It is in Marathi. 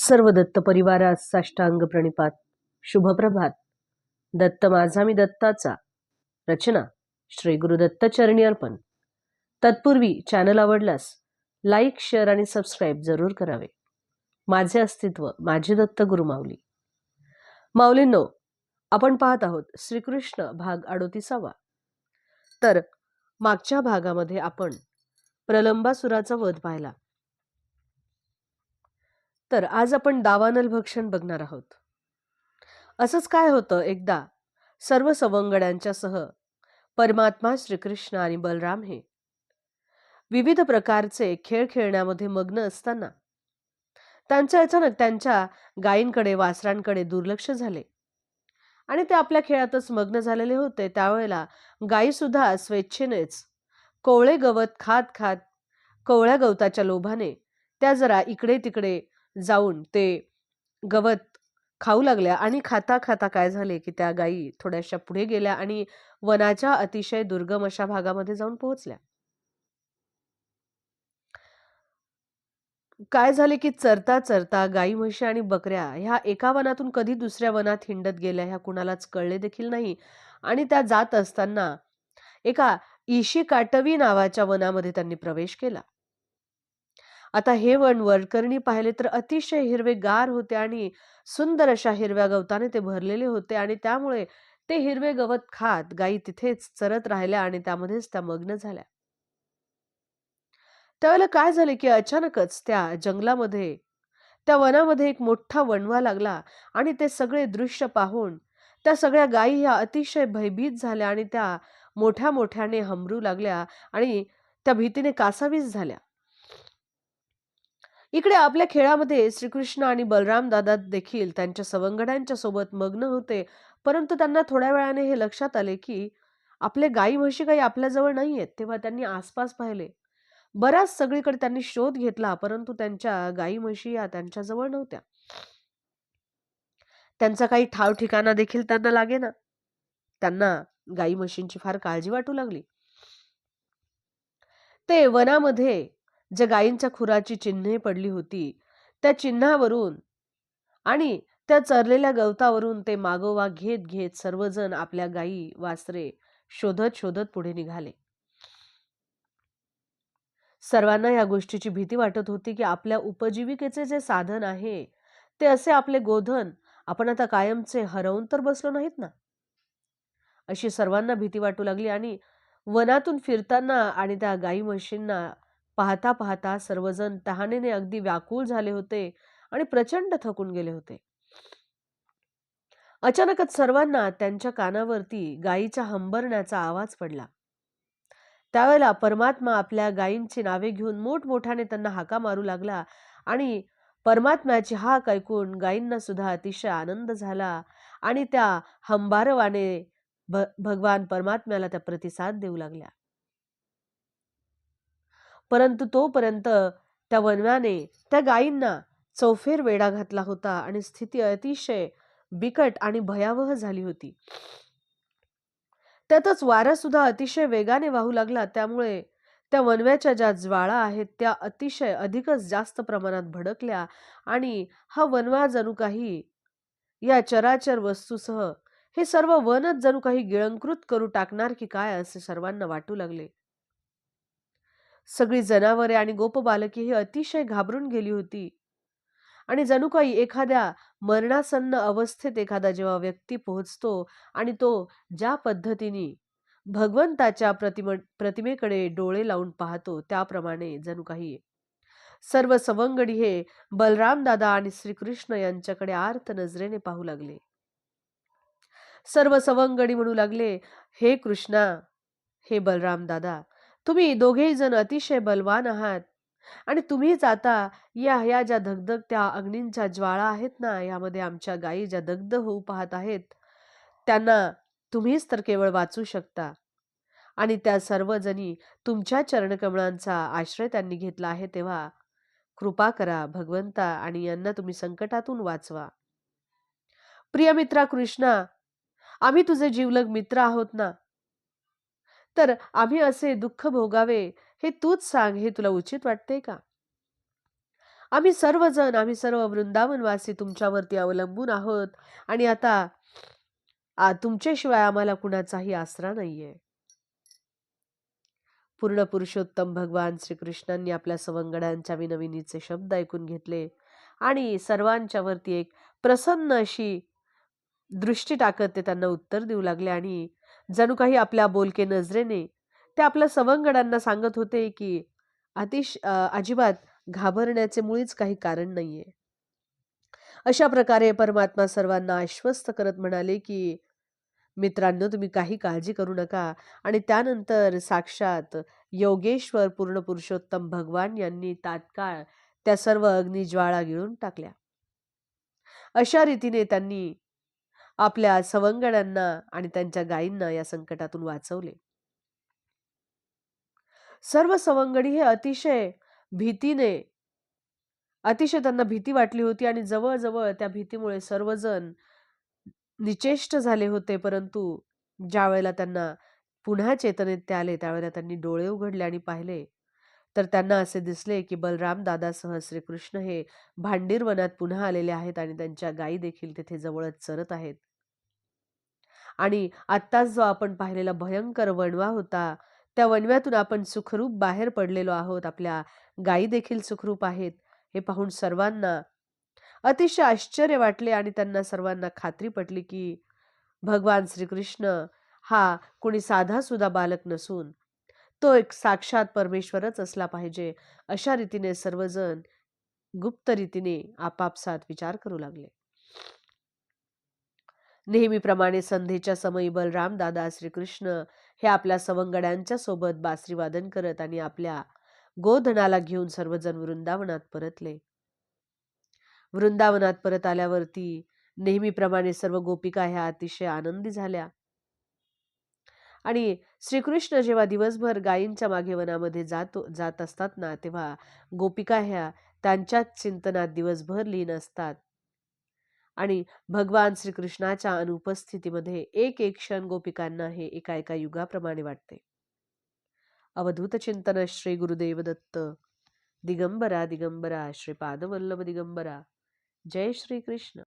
सर्व दत्त परिवारास साष्टांग प्रणिपात. शुभप्रभात. दत्त माझा मी दत्ताचा. रचना श्री गुरुदत्त चरणी अर्पण. तत्पूर्वी चॅनल आवडल्यास लाईक शेअर आणि सबस्क्राईब जरूर करावे. माझे अस्तित्व माझी दत्त गुरु माऊली. माऊलींनो आपण पाहत आहोत श्रीकृष्ण भाग अडोतीसावा. तर मागच्या भागामध्ये आपण प्रलंबासुराचा वध पाहिला. तर आज आपण दावानल भक्षण बघणार आहोत. असंच काय होतं एकदा सर्व सवंगड्यांच्या सह परमात्मा श्रीकृष्ण आणि बलराम हे विविध प्रकारचे खेळ खेळण्यामध्ये मग्न असताना त्यांच्या अचानक त्यांच्या गायींकडे वासरांकडे दुर्लक्ष झाले. आणि ते आपल्या खेळातच मग्न झालेले होते. त्यावेळेला गायीसुद्धा स्वेच्छेनेच कोवळे गवत खात खात कोवळ्या गवताच्या लोभाने त्या जरा इकडे तिकडे जाऊन ते गवत खाऊ लागल्या आणि खाता खाता काय झाले की त्या गायी थोड्याशा पुढे गेल्या आणि वनाच्या अतिशय दुर्गम अशा भागामध्ये जाऊन पोहोचल्या. काय झाले की चरता चरता गाई म्हशी आणि बकऱ्या ह्या एका वनातून कधी दुसऱ्या वनात हिंडत गेल्या ह्या कुणालाच कळले देखील नाही. आणि त्या जात असताना एका ईशी काटवी नावाच्या वनामध्ये त्यांनी प्रवेश केला. आता हे वन वरकरणी पाहिले तर अतिशय हिरवेगार होते आणि सुंदर अशा हिरव्या गवताने ते भरलेले होते आणि त्यामुळे ते हिरवे गवत खात गायी तिथेच चरत राहिल्या आणि त्यामध्येच त्या मग्न झाल्या. त्यावेळेला काय झाले की अचानकच त्या जंगलामध्ये त्या वनामध्ये एक मोठा वणवा लागला आणि ते सगळे दृश्य पाहून त्या सगळ्या गायी ह्या अतिशय भयभीत झाल्या आणि त्या मोठ्या मोठ्याने हमरू लागल्या आणि त्या भीतीने कासावीस झाल्या. इकडे आपल्या खेळामध्ये श्रीकृष्ण आणि बलराम दादा देखील त्यांच्या सवंगड्यांच्या सोबत मग्न होते. परंतु त्यांना थोड्या वेळाने हे लक्षात आले की आपले गाई म्हशी काही आपल्याजवळ नाही आहेत तेव्हा त्यांनी आसपास पाहिले. बराच सगळीकडे त्यांनी शोध घेतला परंतु त्यांच्या गाई म्हशी या त्यांच्याजवळ नव्हत्या. त्यांचा काही ठाव ठिकाणा देखील त्यांना लागेना. त्यांना गाई म्हशींची फार काळजी वाटू लागली. ते वनामध्ये ज्या गायींच्या खुराची चिन्हे पडली होती त्या चिन्हावरून आणि त्या चरलेल्या गवतावरून ते मागोवा घेत घेत सर्वजण आपल्या गायी वासरे शोधत शोधत पुढे निघाले. सर्वांना या गोष्टीची भीती वाटत होती की आपल्या उपजीविकेचे जे साधन आहे ते असे आपले गोधन आपण आता कायमचे हरवून तर बसलो नाहीत ना? अशी सर्वांना भीती वाटू लागली आणि वनातून फिरताना आणि त्या गाई म्हशींना पाहता पाहता सर्वजण तहानेने अगदी व्याकुळ झाले होते आणि प्रचंड थकून गेले होते. अचानकच सर्वांना त्यांच्या कानावरती गायीच्या हंबरण्याचा आवाज पडला. त्यावेळेला परमात्मा आपल्या गायींची नावे घेऊन मोठमोठ्याने त्यांना हाका मारू लागला आणि परमात्म्याची हाक ऐकून गायींना सुद्धा अतिशय आनंद झाला आणि त्या हंबारवाने भ भगवान परमात्म्याला त्या प्रतिसाद देऊ लागल्या. परंतु तोपर्यंत त्या वनव्याने त्या गायींना चौफेर वेढा घातला होता आणि स्थिती अतिशय बिकट आणि भयावह झाली होती. त्यातच वारा सुद्धा अतिशय वेगाने वाहू लागला. त्यामुळे त्या वनव्याच्या ज्या ज्वाळा आहेत त्या अतिशय अधिकच जास्त प्रमाणात भडकल्या आणि हा वनवा जणू काही या चराचर वस्तूसह हे सर्व वनच जणू काही गिळंकृत करू टाकणार की काय असे सर्वांना वाटू लागले. सगळी जनावरे आणि गोपबालके ही अतिशय घाबरून गेली होती. आणि जणू काही एखाद्या मरणासन्न अवस्थेत एखादा जेव्हा व्यक्ती पोहोचतो आणि तो ज्या पद्धतीने भगवंताच्या प्रतिम प्रतिमेकडे डोळे लावून पाहतो त्याप्रमाणे जणू काही सर्व सवंगडी हे बलराम दादा आणि श्रीकृष्ण यांच्याकडे आर्त नजरेने पाहू लागले. सर्व सवंगडी म्हणू लागले हे कृष्णा हे बलराम दादा तुम्ही दोघेही जण अतिशय बलवान आहात. आणि तुम्हीच आता या ह्या ज्या धगधग त्या अग्नींच्या ज्वाळा आहेत ना यामध्ये आमच्या गायी ज्या दग्ध होऊ पाहत आहेत त्यांना तुम्हीच तर केवळ वाचू शकता. आणि त्या सर्वजणी तुमच्या चरणकमळांचा आश्रय त्यांनी घेतला आहे तेव्हा कृपा करा भगवंता आणि यांना तुम्ही संकटातून वाचवा. प्रिय मित्रा कृष्णा आम्ही तुझे जीवलग मित्र आहोत ना तर आम्ही असे दुःख भोगावे हे तूच सांग हे तुला उचित वाटते का? आम्ही सर्वजण आम्ही सर्व वृंदावनवासी तुमच्यावरती अवलंबून आहोत आणि आता तुमच्याशिवाय आम्हाला कुणाचाही आसरा नाहीये. पूर्ण पुरुषोत्तम भगवान श्रीकृष्णांनी आपल्या सवंगडांच्या विनविनीचे शब्द ऐकून घेतले आणि सर्वांच्या वरती एक प्रसन्न अशी दृष्टी टाकत ते त्यांना उत्तर देऊ लागले आणि जणू काही आपल्या बोलके नजरेने ते आपल्या सवंगडांना सांगत होते की अतिश अजिबात घाबरण्याचे मुळीच काही कारण नाहीये. अशा प्रकारे परमात्मा सर्वांना आश्वस्त करत म्हणाले की मित्रांनो तुम्ही काही काळजी करू नका. आणि त्यानंतर साक्षात योगेश्वर पूर्ण पुरुषोत्तम भगवान यांनी तात्काळ त्या सर्व अग्निज्वाळा गिळून टाकल्या. अशा रीतीने त्यांनी आपल्या सवंगडांना आणि त्यांच्या गायींना या संकटातून वाचवले. सर्व सवंगडी हे अतिशय भीतीने अतिशय त्यांना भीती वाटली होती आणि जवळजवळ त्या भीतीमुळे सर्वजण निचेष्ट झाले होते. परंतु ज्या वेळेला त्यांना पुन्हा चेतनेत ते आले त्यावेळेला त्यांनी डोळे उघडले आणि पाहिले तर त्यांना असे दिसले की बलराम दादासह श्रीकृष्ण हे भांडीर वनात पुन्हा आलेले आहेत आणि त्यांच्या गायी देखील तिथे जवळच चरत आहेत. आणि आत्ताच जो आपण पाहिलेला भयंकर वणवा होता त्या वणव्यातून आपण सुखरूप बाहेर पडलेलो आहोत. आपल्या गायी देखील सुखरूप आहेत हे पाहून सर्वांना अतिशय आश्चर्य वाटले आणि त्यांना सर्वांना खात्री पटली की भगवान श्रीकृष्ण हा कोणी साधा सुद्धा बालक नसून तो एक साक्षात परमेश्वरच असला पाहिजे अशा रीतीने सर्वजण गुप्त रीतीने आपापसात विचार करू लागले. नेहमीप्रमाणे संध्येच्या समयी बलराम दादा श्रीकृष्ण हे आपल्या सवंगड्यांच्या सोबत बासरीवादन करत आणि आपल्या गोधनाला घेऊन सर्वजण वृंदावनात परतले. वृंदावनात परत आल्यावरती नेहमीप्रमाणे सर्व गोपिका ह्या अतिशय आनंदी झाल्या. आणि श्रीकृष्ण जेव्हा दिवसभर गायींच्या मागे वनामध्ये जातो जात असतात ना तेव्हा गोपिका ह्या त्यांच्याच चिंतनात दिवसभर लीन असतात. आणि भगवान श्रीकृष्णाच्या अनुपस्थितीमध्ये एक एक क्षण गोपिकांना हे एका एका युगाप्रमाणे वाटते. अवधूत चिंतन श्री गुरुदेव दत्त दिगंबरा दिगंबरा श्रीपादवल्लभ दिगंबरा. जय श्री कृष्ण